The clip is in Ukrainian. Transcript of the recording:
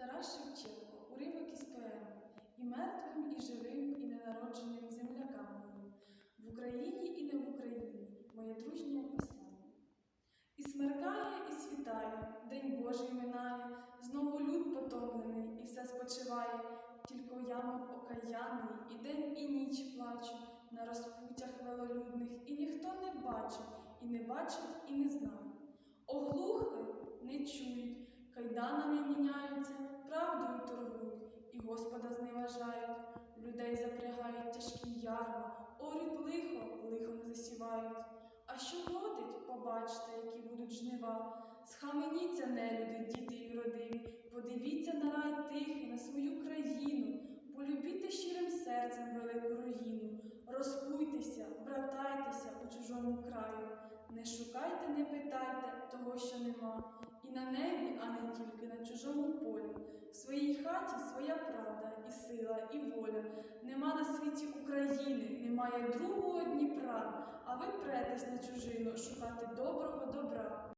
Тарас Шевченко, уривок із поеми І мертвим, і живим, і ненародженим землякам моїм, в Україні і не в Україні, моє дружнє послання. І смеркає, і світає, День Божий минає, знову люд потомлений, і все спочиває, тільки я, мов окаянний, і день, і ніч плачу на розпуттях велолюдних, і ніхто не бачить, і не бачить, і не знає. Оглухли, не чують, кайданами міняються, правдою торгують, і Господа зневажають, людей запрягають тяжкі ярма, орють лихо, лихом засівають. А що родить, побачте, які будуть жнива. Схаменіться, нелюди, діти й родиві, подивіться на рай тихий, на свою країну, полюбіте щирим серцем велику руїну, розкуйтеся, братайтеся у чужому краю, не шукайте, не питайте того, що нема, і на небі, хаті своя правда, і сила, і воля. Нема на світі України, немає другого Дніпра, а ви претесь на чужину шукати доброго.